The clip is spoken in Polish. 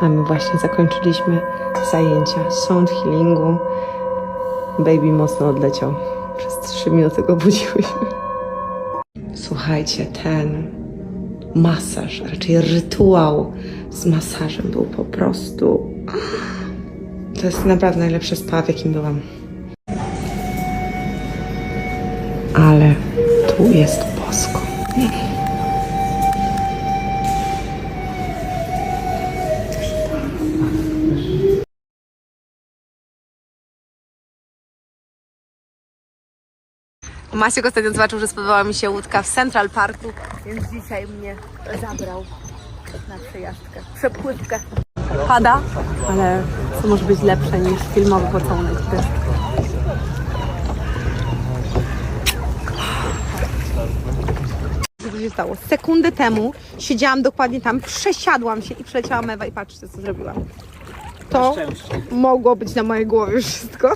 A my właśnie zakończyliśmy zajęcia sound healingu. Baby mocno odleciał. Przez 3 minuty go budziłyśmy. Słuchajcie, ten masaż, raczej rytuał z masażem był po prostu. To jest naprawdę najlepsze spa, w jakim byłam. Ale tu jest bosko. Masiek ostatnio zobaczył, że spodobała mi się łódka w Central Parku, więc dzisiaj mnie zabrał na przejażdżkę, przepływkę. Pada, ale co może być lepsze niż filmowy pocałunek w deszczu. Co się stało? Sekundę temu siedziałam dokładnie tam, przesiadłam się i przeleciała mewa i patrzcie co zrobiłam. To mogło być na mojej głowie wszystko.